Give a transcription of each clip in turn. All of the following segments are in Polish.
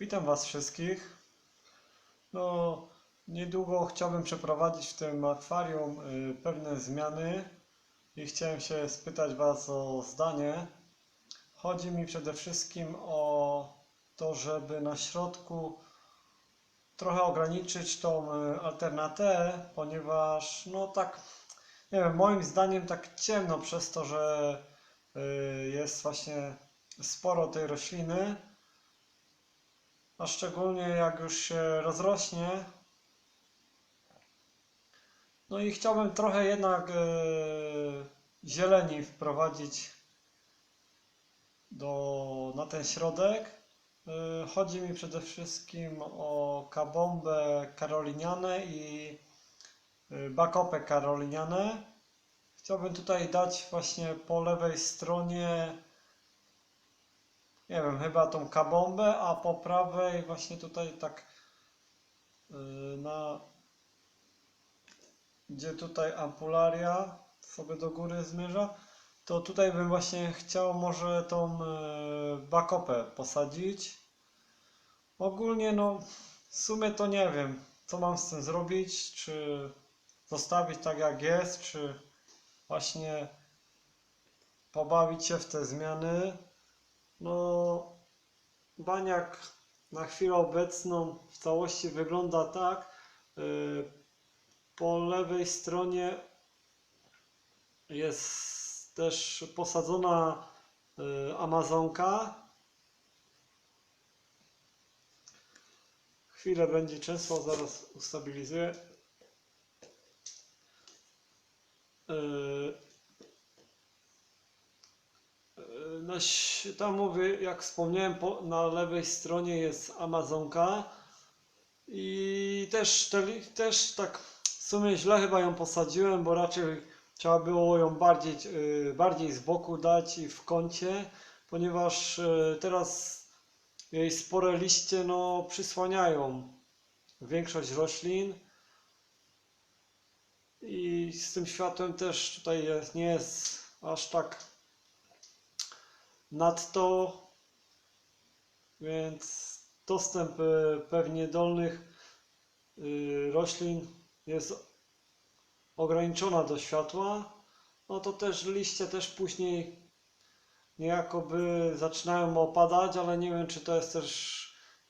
Witam Was wszystkich. No, niedługo chciałbym przeprowadzić w tym akwarium y, pewne zmiany i chciałem się spytać Was o zdanie. Chodzi mi przede wszystkim o to, żeby na środku trochę ograniczyć tą y, alternatę, ponieważ no tak, nie wiem, moim zdaniem tak ciemno przez to, że y, jest właśnie sporo tej rośliny. A szczególnie jak już się rozrośnie. No i chciałbym trochę jednak e, zieleni wprowadzić do, na ten środek. E, chodzi mi przede wszystkim o kabombę karoliniane i e, bakopę karoliniane. Chciałbym tutaj dać właśnie po lewej stronie nie wiem, chyba tą kabombę, a po prawej właśnie tutaj tak yy, na gdzie tutaj ampularia sobie do góry zmierza, to tutaj bym właśnie chciał może tą yy, bakopę posadzić. Ogólnie no w sumie to nie wiem, co mam z tym zrobić, czy zostawić tak jak jest, czy właśnie pobawić się w te zmiany. No, baniak na chwilę obecną w całości wygląda tak. y, Po lewej stronie jest też posadzona y, Amazonka. Chwilę będzie często, zaraz ustabilizuję. Na, tam mówię, jak wspomniałem, po, na lewej stronie jest Amazonka i też, te, też tak w sumie źle chyba ją posadziłem, bo raczej trzeba było ją bardziej, y, bardziej z boku dać i w kącie, ponieważ y, teraz jej spore liście no, przysłaniają większość roślin. I z tym światłem też tutaj jest, nie jest aż tak nadto, więc dostęp e, pewnie dolnych y, roślin jest ograniczona do światła, no to też liście też później niejako by zaczynają opadać, ale nie wiem czy to jest też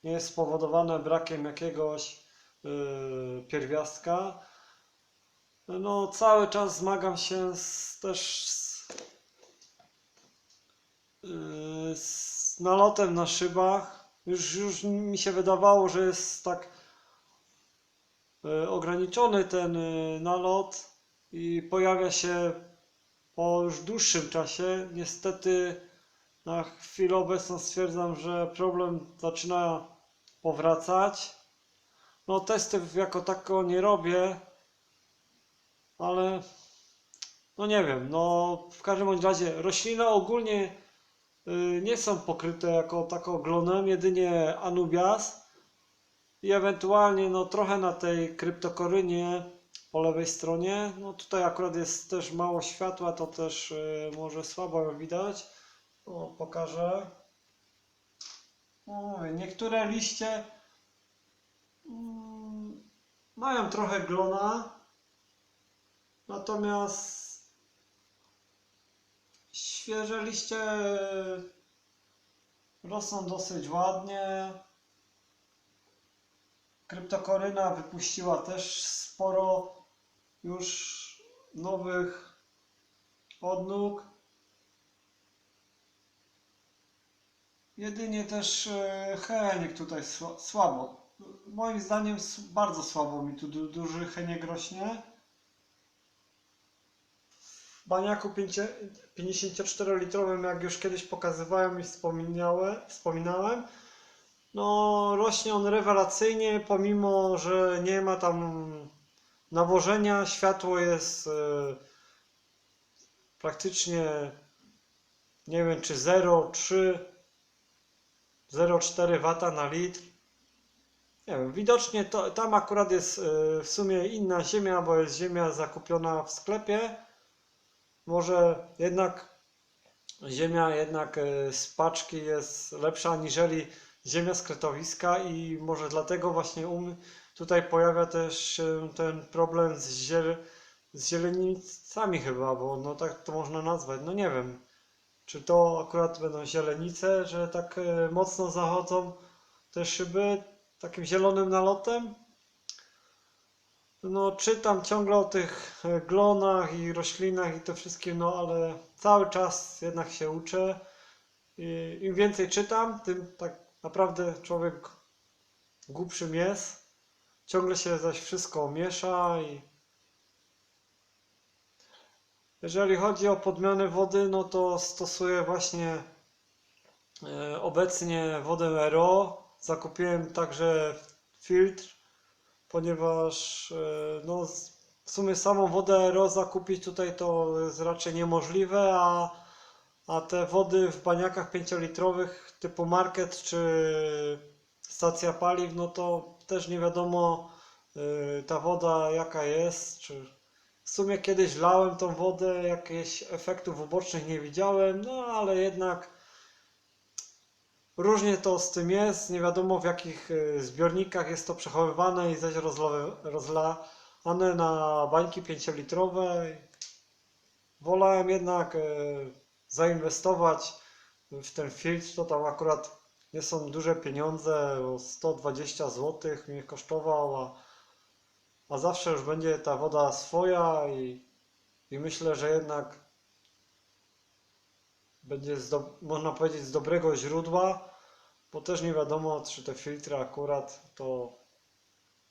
nie jest spowodowane brakiem jakiegoś y, pierwiastka. No cały czas zmagam się z, też z yy, z nalotem na szybach. Już, już mi się wydawało, że jest tak yy, ograniczony ten yy, nalot i pojawia się po już dłuższym czasie. Niestety na chwilę obecną stwierdzam, że problem zaczyna powracać. No testów jako tako nie robię, ale no nie wiem, no w każdym razie rośliny ogólnie y, nie są pokryte jako tako glonem, jedynie anubias i ewentualnie no trochę na tej kryptokorynie po lewej stronie. No tutaj akurat jest też mało światła, to też y, może słabo ją widać. O, pokażę. Niektóre liście mm, mają trochę glona, natomiast świeże liście rosną dosyć ładnie. Kryptokoryna wypuściła też sporo już nowych odnóg. Jedynie też e, Heniek tutaj sła- słabo. Moim zdaniem bardzo słabo mi tu du- duży Heniek rośnie. Baniaku 54-litrowym, jak już kiedyś pokazywałem i wspominałem, wspominałem, no rośnie on rewelacyjnie, pomimo, że nie ma tam nawożenia, światło jest e, praktycznie nie wiem czy 0,3 0,4 W na litr. Nie wiem, widocznie to, tam akurat jest e, w sumie inna ziemia, bo jest ziemia zakupiona w sklepie. Może jednak ziemia jednak e, z paczki jest lepsza aniżeli ziemia skrytowiska i może dlatego właśnie u mnie tutaj pojawia też się ten problem z, ziel, z zielenicami chyba, bo no tak to można nazwać, no nie wiem. Czy to akurat będą zielenice, że tak e, mocno zachodzą te szyby takim zielonym nalotem? No, czytam ciągle o tych e, glonach i roślinach i to wszystkim, no ale cały czas jednak się uczę. I im więcej czytam, tym tak naprawdę człowiek głupszym jest. Ciągle się zaś wszystko miesza i jeżeli chodzi o podmianę wody, no to stosuję właśnie e, obecnie wodę RO. Zakupiłem także filtr, ponieważ e, no, w sumie samą wodę RO zakupić tutaj to jest raczej niemożliwe, a, a te wody w baniakach 5-litrowych typu market czy stacja paliw, no to też nie wiadomo e, ta woda jaka jest, czy w sumie kiedyś lałem tą wodę, jakichś efektów ubocznych nie widziałem, no ale jednak różnie to z tym jest. Nie wiadomo w jakich e, zbiornikach jest to przechowywane i zaś rozla- rozlane na bańki 5-litrowe. Wolałem jednak e, zainwestować w ten filtr, to tam akurat nie są duże pieniądze, bo 120 zł mnie kosztował, a a zawsze już będzie ta woda swoja i, i myślę, że jednak będzie, z do, można powiedzieć, z dobrego źródła, bo też nie wiadomo, czy te filtry akurat to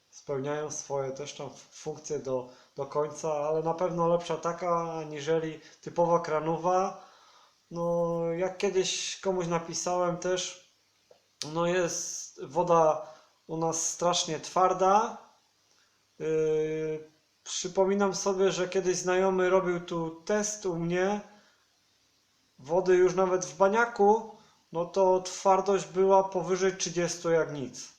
spełniają swoje też tam funkcje do, do końca, ale na pewno lepsza taka, aniżeli typowa kranowa. No, jak kiedyś komuś napisałem też, no jest woda u nas strasznie twarda, Yy, przypominam sobie, że kiedyś znajomy robił tu test u mnie wody już nawet w baniaku, no to twardość była powyżej 30 jak nic.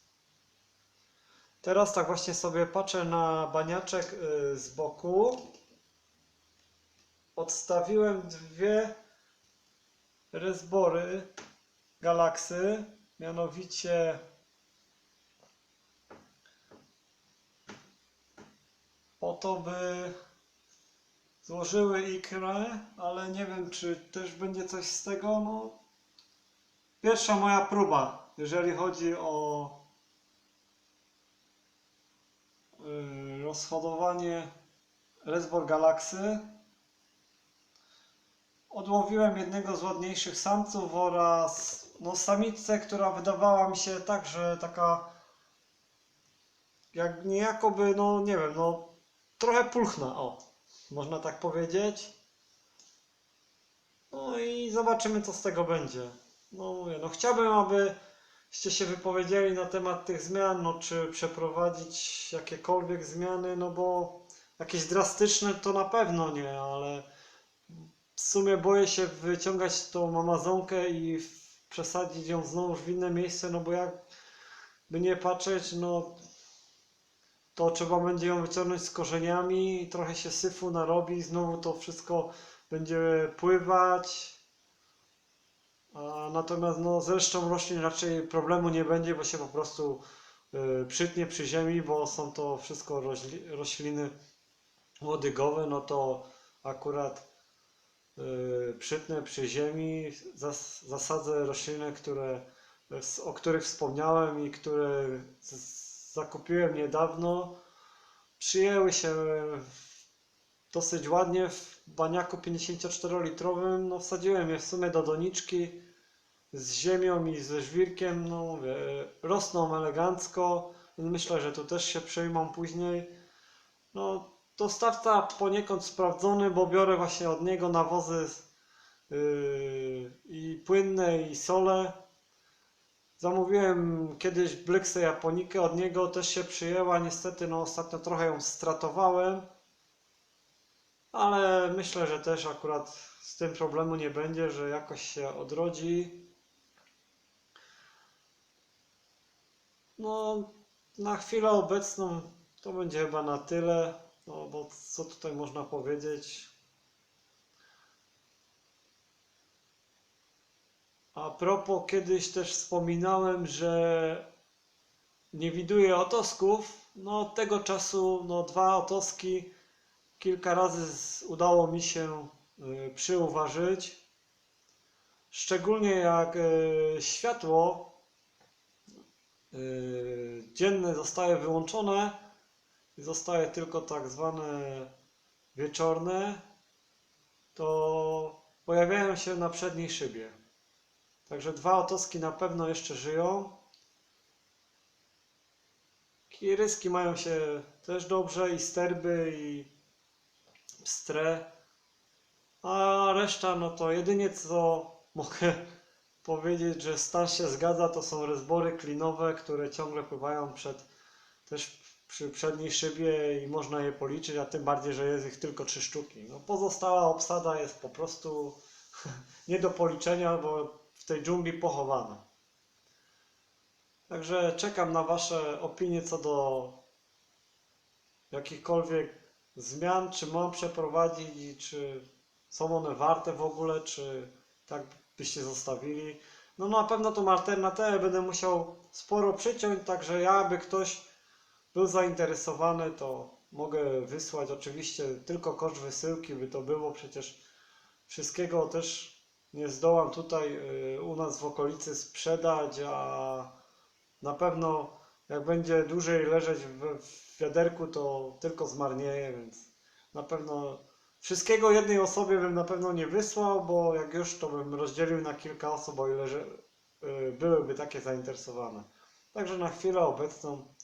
Teraz tak właśnie sobie patrzę na baniaczek yy, z boku. Odstawiłem dwie rezbory galaksy, mianowicie po to, by złożyły ikrę, ale nie wiem, czy też będzie coś z tego. No, pierwsza moja próba, jeżeli chodzi o yy, rozhodowanie Resbor Galaxy. Odłowiłem jednego z ładniejszych samców oraz no, samicę, która wydawała mi się także taka jak niejakoby, no nie wiem, no trochę pulchna, o, można tak powiedzieć. No i zobaczymy, co z tego będzie. No mówię, no chciałbym, abyście się wypowiedzieli na temat tych zmian, no czy przeprowadzić jakiekolwiek zmiany, no bo jakieś drastyczne to na pewno nie, ale w sumie boję się wyciągać tą Amazonkę i przesadzić ją znowu w inne miejsce, no bo jak by nie patrzeć, no to trzeba będzie ją wyciągnąć z korzeniami, trochę się syfu narobi, znowu to wszystko będzie pływać. Natomiast no, z resztą roślin raczej problemu nie będzie, bo się po prostu y, przytnie przy ziemi, bo są to wszystko rośli, rośliny łodygowe, no to akurat y, przytnę przy ziemi, zas, zasadzę rośliny, które, o których wspomniałem i które z, zakupiłem niedawno. Przyjęły się dosyć ładnie w baniaku 54-litrowym. No, wsadziłem je w sumie do doniczki z ziemią i ze żwirkiem. No mówię, rosną elegancko. Myślę, że tu też się przejmą później. No, dostawca poniekąd sprawdzony, bo biorę właśnie od niego nawozy yy, i płynne i sole. Zamówiłem kiedyś Blexę Japonikę, od niego też się przyjęła. Niestety, no ostatnio trochę ją stratowałem, ale myślę, że też akurat z tym problemu nie będzie, że jakoś się odrodzi. No, na chwilę obecną to będzie chyba na tyle, no bo co tutaj można powiedzieć? A propos, kiedyś też wspominałem, że nie widuję otosków. No od tego czasu no, dwa otoski kilka razy udało mi się y, przyuważyć. Szczególnie jak y, światło y, dzienne zostaje wyłączone i zostaje tylko tak zwane wieczorne, to pojawiają się na przedniej szybie. Także dwa otoski na pewno jeszcze żyją. Kiryski mają się też dobrze i sterby i pstre. A reszta, no to jedynie co mogę powiedzieć, że stan się zgadza, to są rezbory klinowe, które ciągle pływają przed, też przy przedniej szybie i można je policzyć, a tym bardziej, że jest ich tylko trzy sztuki. No, pozostała obsada jest po prostu nie do policzenia, bo w tej dżungli pochowana. Także czekam na Wasze opinie co do jakichkolwiek zmian, czy mam przeprowadzić czy są one warte w ogóle, czy tak byście zostawili. No na pewno tą alternatywę będę musiał sporo przyciąć, także ja, by ktoś był zainteresowany, to mogę wysłać oczywiście tylko koszt wysyłki, by to było przecież wszystkiego też nie zdołam tutaj y, u nas w okolicy sprzedać, a na pewno jak będzie dłużej leżeć w, wiaderku, to tylko zmarnieje, więc na pewno wszystkiego jednej osobie bym na pewno nie wysłał, bo jak już to bym rozdzielił na kilka osób, o ile że, y, byłyby takie zainteresowane. Także na chwilę obecną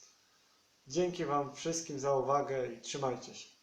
dzięki Wam wszystkim za uwagę i trzymajcie się.